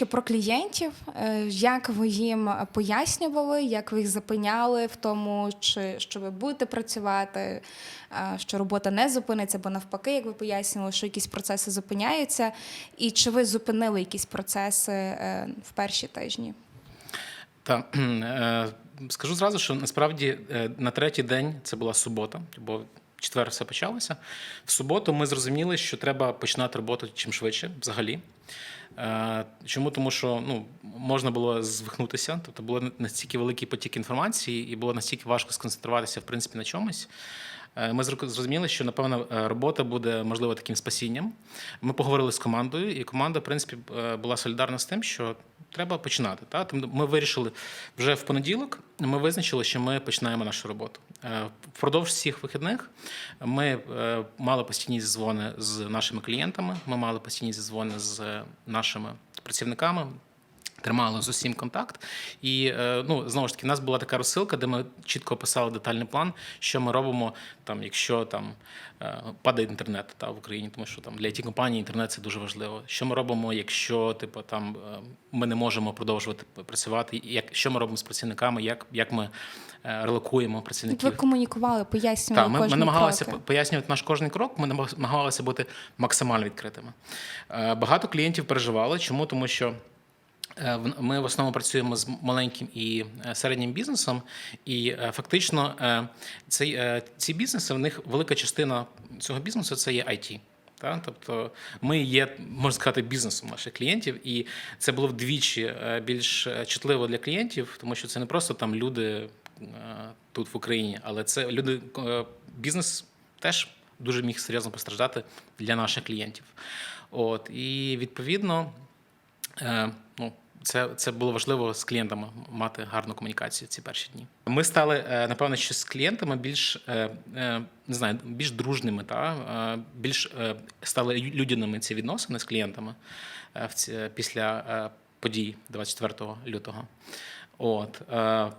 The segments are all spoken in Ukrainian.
трошки про клієнтів, Е, як ви їм пояснювали, як ви їх запиняли в тому, чи що ви будете працювати, е, що робота не зупиниться, бо навпаки, як ви пояснювали, що якісь процеси зупиняються, і чи ви зупинили якісь процеси е, в перші тижні? Та е, скажу зразу, що насправді на третій день це була субота, бо четвер все почалося. В суботу ми зрозуміли, що треба починати роботу чим швидше взагалі. Е, Чому? Тому що ну, можна було звихнутися, тобто було настільки великий потік інформації, і було настільки важко сконцентруватися в принципі на чомусь. Е, Ми зрозу- зрозуміли, що напевно е, робота буде можливо таким спасінням. Ми поговорили з командою, і команда, в принципі, е, була солідарна з тим, що треба починати. Та? Ми вирішили вже в понеділок. Ми визначили, що ми починаємо нашу роботу. Впродовж всіх вихідних ми мали постійні дзвони з нашими клієнтами. Ми мали постійні дзвони з нашими працівниками. Тримали з усім контакт, і е, ну знову ж таки, в нас була така розсилка, де ми чітко описали детальний план, що ми робимо там, якщо там е, падає інтернет та в Україні, тому що там для it компанії інтернет це дуже важливо. Що ми робимо, якщо типу там е, ми не можемо продовжувати працювати? Як що ми робимо з працівниками? Як, як ми релокуємо Як ви комунікували, пояснювали Так, ми, ми намагалися кроки? пояснювати наш кожний крок. Ми намагалися бути максимально відкритими. Багато клієнтів переживали. Чому? Тому що. Е, Ми в основному працюємо з маленьким і е, середнім бізнесом, і е, фактично е, ці бізнеси в них велика частина цього бізнесу це є IT. Та? Тобто ми є, можна сказати, бізнесом наших клієнтів, і це було вдвічі більш чутливо для клієнтів, тому що це не просто там люди тут в Україні, але це люди, бізнес теж дуже міг серйозно постраждати для наших клієнтів. От і відповідно, ну. Це, це було важливо з клієнтами мати гарну комунікацію ці перші дні. Ми стали е, напевно, що з клієнтами більш е, е, не знаю, більш дружними, та е, більш е, стали людяними ці відносини з клієнтами е, після е, подій 24 лютого. От е,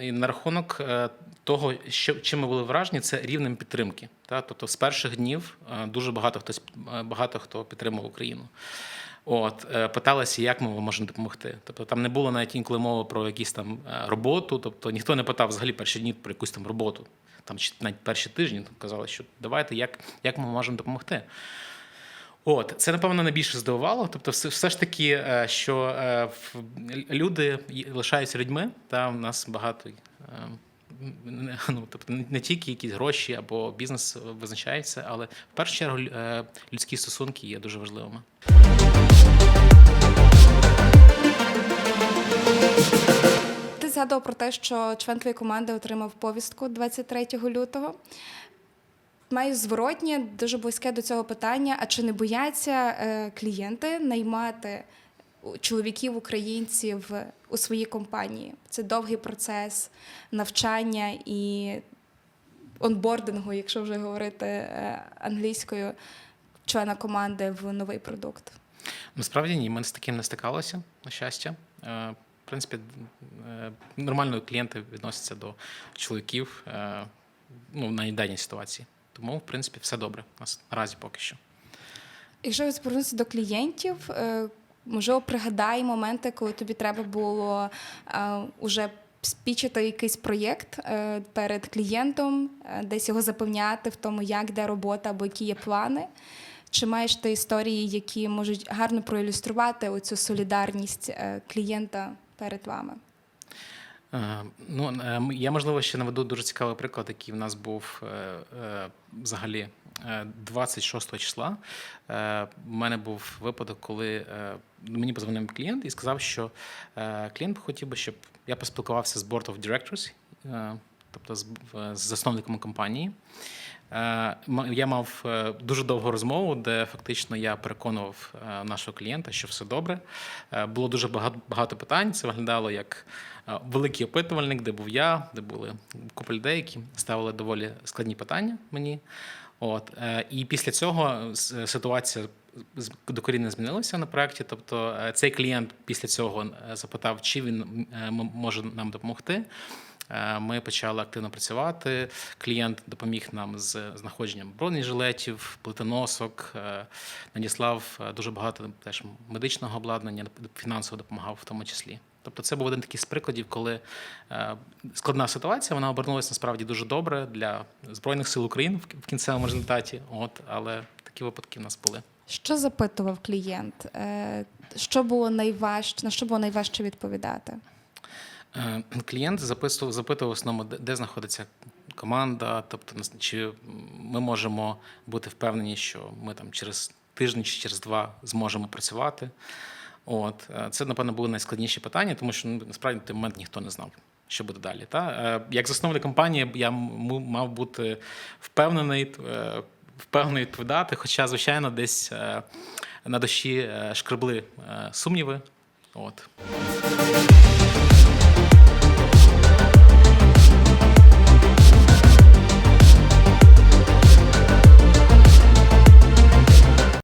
і на рахунок е, того, що чим ми були вражені, це рівнем підтримки. Та тобто з перших днів е, дуже багато хтось е, багато хто підтримав Україну. От е, питалися, як ми можемо допомогти. Тобто там не було навіть інколи мови про якісь там е, роботу. Тобто ніхто не питав взагалі перші дні про якусь там роботу. Там чи навіть перші тижні там казали, що давайте, як, як ми можемо допомогти. От це напевно найбільше здивувало. Тобто, все, все ж таки, е, що люди лишаються людьми. Та в нас багато. Ну, тобто не- тільки якісь гроші або бізнес визначається, але в першу чергу людські стосунки є дуже важливими. Згадував про те, що член твоєї команди отримав повістку 23 лютого. Маю зворотнє, дуже близьке до цього питання. А чи не бояться е, клієнти наймати чоловіків українців у свої компанії? Це довгий процес навчання і онбордингу, якщо вже говорити е, англійською, члена команди в новий продукт. Насправді ні, ми з таким не стикалися, на щастя. Принципі, е, нормально клієнти відносяться до чоловіків е, ну, на даній ситуації. Тому, в принципі, все добре у нас наразі поки що. Якщо звернутися до клієнтів, е, можливо, пригадай моменти, коли тобі треба було е, уже спічити якийсь проєкт перед клієнтом, десь його запевняти в тому, як де робота або які є плани. Чи маєш ти історії, які можуть гарно проілюструвати оцю солідарність клієнта перед вами? Е, Ну, е, я, можливо, ще наведу дуже цікавий приклад, який в нас був е, взагалі е, 26 числа. У мене був випадок, коли мені позвонив клієнт і сказав, що клієнт хотів би, щоб я поспілкувався з Board of Directors, тобто з, в- з засновником компанії. Е, Я мав е, дуже довгу розмову, де фактично я переконував е, нашого клієнта, що все добре. Було дуже багато, питань. Це виглядало як великий опитувальник, де був я, де були купа людей, які ставили доволі складні питання мені. От і після цього ситуація докорінно змінилася на проєкті. Тобто цей клієнт після цього запитав, чи він може нам допомогти. Е, ми почали активно працювати. Клієнт допоміг нам з знаходженням бронежилетів, плитоносок, е, надіслав е, дуже багато теж медичного обладнання, фінансово допомагав в тому числі. Тобто це був один такий з прикладів, коли складна ситуація вона обернулася насправді дуже добре для Збройних сил України в кінцевому результаті. От, але такі випадки в нас були. Що запитував клієнт? Що було найважче, на що було найважче відповідати? Е, Клієнт записував, запитував в основному, де, знаходиться команда, тобто чи ми можемо бути впевнені, що ми там через тиждень чи через два зможемо працювати. От е, це, напевно, були найскладніші питання, тому що ну, насправді на той момент ніхто не знав, що буде далі. Та? Е, Як засновник компанії, я мав бути впевнений, впевнений відповідати, хоча, звичайно, десь на душі шкребли сумніви. От.